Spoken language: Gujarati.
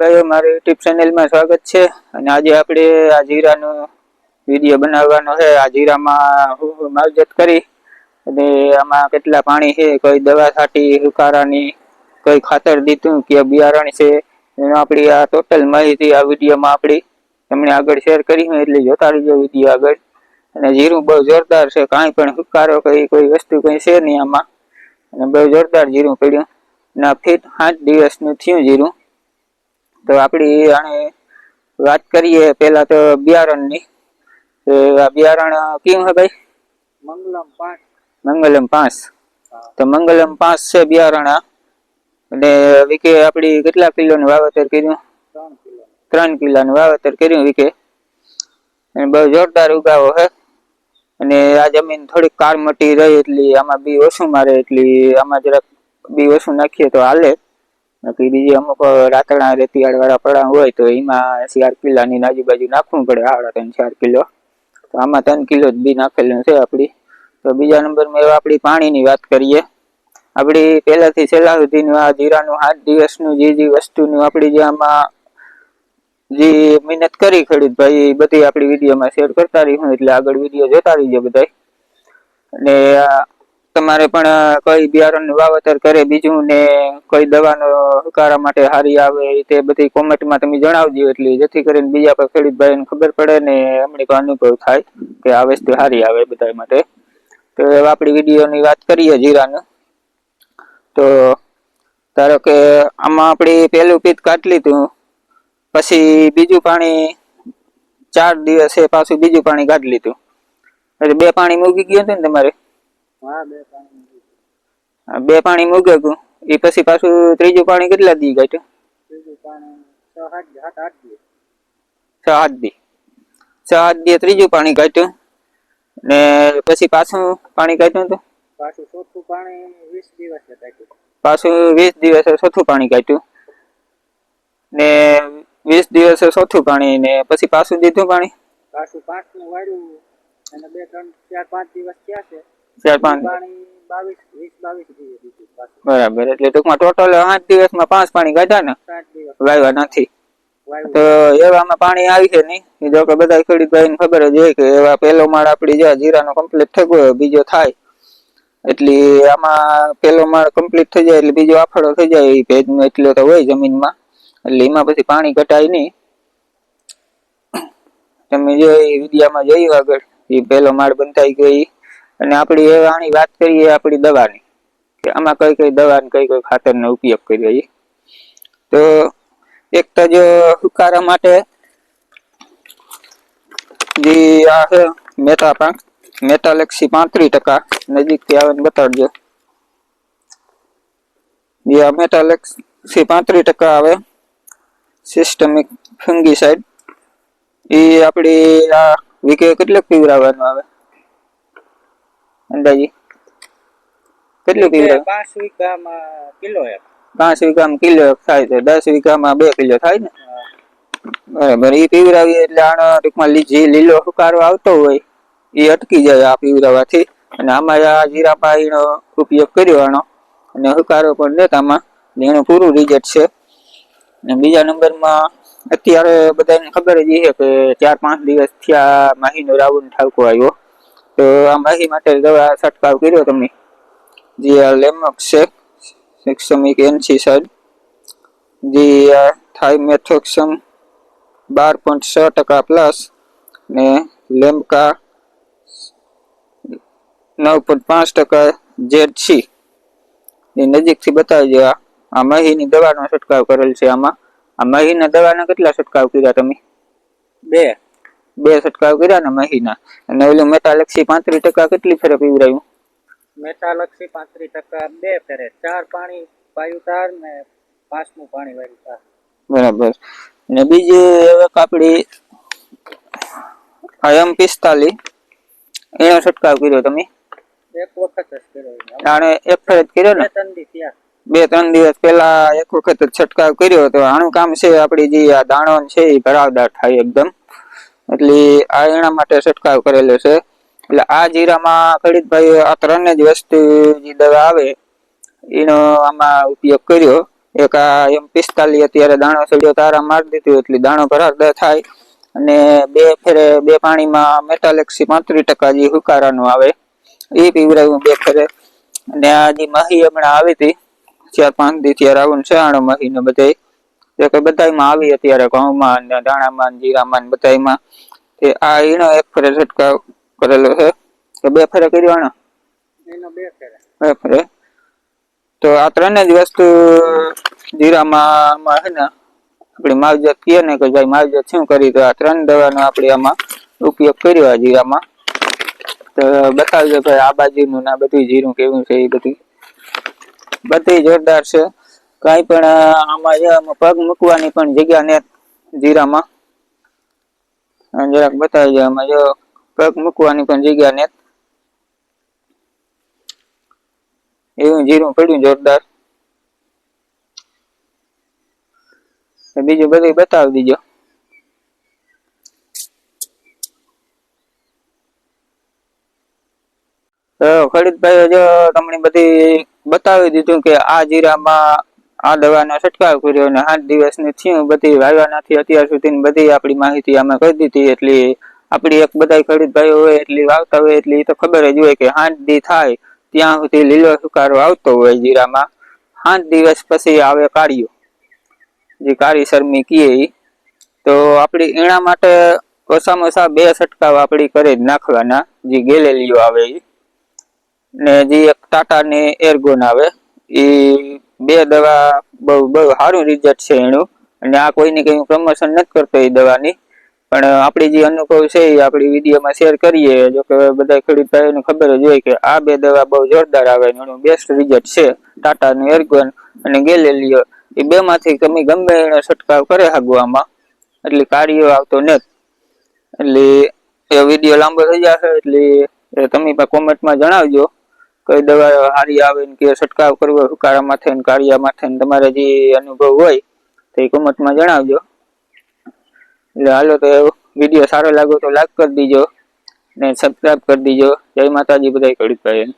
ભાઈઓ, મારી યુટ્યુબ ચેનલમાં સ્વાગત છે. અને આજે આપણે આ જીરાનો વીડિયો બનાવવાનો છે. આ જીરામાં હું હું માવજત કરી અને આમાં કેટલા પાણી છે, કઈ દવા છાંટી સુકારાની કઈ ખાતર દીધું કે બિયારણ છે, એનો આપણી આ ટોટલ માહિતી આ વિડીયોમાં આપણી તમને આગળ શેર કરી હોય એટલે જોતા રહીજો વીડિયો આગળ. અને જીરું બહુ જોરદાર છે, કાંઈ પણ સુકારો કઈ, કોઈ વસ્તુ કંઈ છે નહીં આમાં. અને બહુ જોરદાર જીરું પડ્યું. ના ફીટ આઠ દિવસનું થયું જીરું. તો આપણી આને વાત કરીએ પહેલા તો બિયારણની. આ બિયારણ કેવું હે ભાઈ? મંગલમ પાંચ. મંગલમ પાંચ. તો મંગલમ પાંચ છે બિયારણ અને વિકે આપણી કેટલા કિલોનું વાવેતર કર્યું? ત્રણ કિલો. ત્રણ કિલોનું વાવેતર કર્યું વિકે. અને બહુ જોરદાર ઉગાવો છે અને આ જમીન થોડીક કાર મટી રહી એટલી આમાં બી ઓછું મારે એટલી આમાં જરાક બી ઓછું નાખીએ તો હાલે. બાકી બીજી અમુક રાતણા રેતિયાળ વાળા પડા હોય તો એમાં ચાર કિલ્લાની આજુબાજુ નાખવું પડે, આવડા ત્રણ ચાર કિલો. તો આમાં ત્રણ કિલો જ બી નાખેલું છે આપણી તો બીજા નંબરમાં એવા આપણી પાણીની વાત કરીએ. આપણી પહેલાથી છેલ્લા સુધીનું આ જીરાનું આઠ દિવસનું જે જે વસ્તુનું આપણી જે આમાં જે મહેનત કરી ખેડૂત ભાઈ બધી આપણી વિડીયોમાં શેર કરતા રહીશું, એટલે આગળ વીડિયો જોતા રહીજો બધા અને તમારે પણ કઈ બિયારણનું વાવેતર કરે, બીજું ને કઈ દવાનો હુકારા માટે હારી આવે તે બધી કોમેન્ટમાં તમે જણાવજો એટલે જેથી કરીને બીજા પર ખેડૂત ભાઈને ખબર પડે ને એમણે પણ અનુભવ થાય કે આ વસ્તુ સારી આવે બધા માટે. તો હવે આપણી વિડીયોની વાત કરીએ જીરાનું. તો ધારો કે આમાં આપણે પહેલું પીત કાઢી લીધું, પછી બીજું પાણી ચાર દિવસે પાછું બીજું પાણી કાઢી લીધું. એટલે બે પાણી મૂકી ગયું હતું ને તમારે? હા બે પાણી મૂક્યું મૂકે ગયું એ પછી પાછું ત્રીજું પાણી કેટલા દી ત્રીજું પાણી છ સાત આઠ છ દી. છ સાત દી ત્રીજું પાણી કાઢ્યું. ને પછી પાછું પાણી કાઢ્યું હતું? પાછું ચોથું પાણી વીસ દિવસે કાઢ્યું. પાછું વીસ દિવસે ચોથું પાણી કાઢ્યું. ને વીસ દિવસે ચોથું પાણી ને પછી પાછું દીધું પાણી? પાછું પાંચનું વાળ્યું. અને બે ત્રણ ચાર પાંચ દિવસ થયા છે. પાંચ બરાબર, એટલે ટૂંકમાં ટોટલ આઠ દિવસમાં પાંચ પાણી કાઢ્યા ને? વાવ્યા નથી. તો એવામાં પાણી આવી છે નહીં? જો કે બધા ખેડૂત ભાઈને ખબર જ હોય કે એવા પહેલો માળ આપડી જે જીરાનો કમ્પ્લીટ થઈ ગયો, બીજો થાય. એટલે આમાં પહેલો માળ કમ્પ્લીટ થઈ જાય, એટલે બીજો આફડો થઈ જાય, એ ભેજનો એટલો તો હોય જમીનમાં. એટલે એમાં પછી પાણી ઘટાય નહીં. તમે જો એ વિદ્યામાં જોયું આગળ, એ પહેલો માળ બંધાઈ ગયો. અને આપણી હવે આની વાત કરીએ આપણી દવાની. કે આમાં કઈ કઈ દવા ને કઈ કઈ ખાતરનો ઉપયોગ કરીએ ઈ. તો એક તો જો હુકારા માટે જે આ છે મેટા પાંચ મેટાલેક્સી પાંત્રીસ ટકા, નજીકથી આવે ને બતાડજો. જે આ મેટાલેક્સી પાંત્રીસ ટકા આવે સિસ્ટમિક ફંગીસાઇડ. એ આપણી આ વીકે કેટલું પીવરાવવાનું આવે? અંદાજી? કેટલું પીવરાવ પાંચ વીઘામાં કિલો એક પાંચ વીઘામાં કિલો થાય તો દસ વીઘામાં બે કિલો થાય ને? બરાબર. એ પીવરાવી એટલે આનો ટૂંકમાં જે લીલો સુકારો આવતો હોય એ અટકી જાય આ પીવરાવાથી. અને આમાં આ જીરાપાઈનો ઉપયોગ કર્યો આનો. અને હુકારો પણ લેતામાં એનું પૂરું રિઝલ્ટ છે. અને બીજા નંબરમાં અત્યારે બધાને ખબર જ છે કે ચાર પાંચ દિવસ થયા માહીનો રાવણ ઠાકો આવ્યો. તો આ માહી માટે દવા છંટકાવ કર્યો તમે જે આ લેમક છે સિક્સમિક એનસી સાઇડ જે આ થાઇમેથોક્સમ બાર પોઈન્ટ છ ટકા પ્લસ ને લેમ્કા નવ પોઈન્ટ પાંચ ટકા જેડ સી એ નજીકથી બતાવજો આ. આ મહીની દવાનો છંટકાવ કરેલ છે આમાં. આ મહીના દવાના કેટલા છંટકાવ કર્યા તમે? બે. બે છંટકાવ કર્યા ને મહીના. અને ઓલું મેટાલેક્સી પાંત્રીસ ટકા કેટલી ફેરે પીવરાયું? મેટાલક્ષી પાંત્રીસ ટકા બે ફેરે. ચાર પાણી પાયું તાર ને પાંચમું પાણી વાયું તાર. બરાબર. ને બીજું હવે આપણી એમ પિસ્તાલીસ. એનો છંટકાવ કર્યો તમે? એક વખત જ કર્યો. આને એક ફેર જ કર્યો ને? ત્રણ દી થયા. બે ત્રણ દિવસ પહેલા એક વખત જ છંટકાવ કર્યો તો આનું કામ છે આપણી જે આ દાણો છે એ ભરાવદાર થાય એકદમ. એટલે આ એના માટે છંટકાવ કરેલો છે. એટલે આ જીરામાં ખડીતભાઈ આ ત્રણે જ વસ્તુ જે દવા આવે, એનો આમાં ઉપયોગ કર્યો. એક આ એમ પિસ્તાલીસ અત્યારે દાણો સડ્યો, તારા મારી દીધું એટલે દાણો ભરાર થાય. અને બે ફેરે બે પાણીમાં મેટાલેક્સી પાંત્રીસ ટકા જે હુકારાનું આવે. એ પીવડાવ્યું બે ફેરે. અને આ જે મહી હમણાં આવી હતી, ચાર પાંચ દી ત્યારે આવું આણો મહી ને બધે કે બધામાં આવી અત્યારે ઘઉંમાં ને દાણામાં જીરામાં ને બધાયમાં. તે આ ઈનો એક ફેરે છટકાવ કરેલો છે. કે બે ફેરે કર્યો એનો બે ફેરે. બે ફેરે. તો આ ત્રણે જ વસ્તુ જીરામાં છે ને આપણી માવજત કહીએ ને કે ભાઈ માવજત શું કરી? તો આ ત્રણ દવાનો આપણે આમાં ઉપયોગ કર્યો આ જીરામાં. તો બતાવજો ભાઈ આ બાજુનું ને બધું જીરું કેવું છે એ બધું. બધી જોરદાર છે. કાંઈ પણ આમાં પગ મૂકવાની પણ જગ્યા ને જીરામાં. જરાક બતાવજો આમાં જો પગ મૂકવાની પણ જગ્યા ને એવું જીરું પડ્યું જોરદાર. બીજું બધું બતાવી દીજો. તો ખરીદભાઈ જો તમને બધી બતાવી દીધું કે આ જીરામાં આ દવાનો છંટકાવ કર્યો અને આઠ દિવસની થયું બધી વાવવાનાથી અત્યાર સુધીની બધી આપણી માહિતી અમે કરી દીધી. એટલી આપણી એક બધા ખરીદભાઈઓ હોય, એટલી વાવતા હોય, એટલી તો ખબર જ હોય કે આઠ દી થાય, ત્યાં સુધી લીલો સુકારો આવતો હોય જીરામાં. સાત દિવસ પછી આવે કાળિયો. જે કાળી શરમી કીએ. તો આપણી એના માટે ઓછામાં ઓછા બે છટકાવ આપણી કરી જ નાખવાના, જે ગેલેલીઓ આવે એ ને જે એક ટાટા એરગોન એર્ગોન આવે એ બે દવા બહુ બહુ સારું રિઝલ્ટ છે એનું. અને આ કોઈને કંઈ પ્રમોશન નથી કરતો એ દવાની. પણ આપણી જે અનુભવ છે એ આપણી વિડીયોમાં શેર કરીએ. જો કે બધા ખેડૂત ભાઈઓને ખબર જ હોય કે આ બે દવા બહુ જોરદાર આવે એનું બેસ્ટ રિઝલ્ટ છે. ટાટાનું એર્ગોન અને ગેલેલિયો. એ બે માંથી તમે ગમે એનો છંટકાવ કરે હાગવામાં. એટલે કાર્યો આવતો નથી. એટલે એ વીડિયો લાંબો થઈ જશે એટલે તમે કોમેન્ટમાં જણાવજો. કઈ દવા સારી આવે કે છંટકાવ કરવો હુકારા માથે ને કાળિયા માથે ને તમારે જે અનુભવ હોય તો એ કોમેન્ટમાં જણાવજો. એટલે હાલો તો વીડિયો સારો લાગ્યો તો લાઈક કરી દીજો ને સબસ્ક્રાઈબ કરી દીજો. જય માતાજી બધા કડી ભાઈ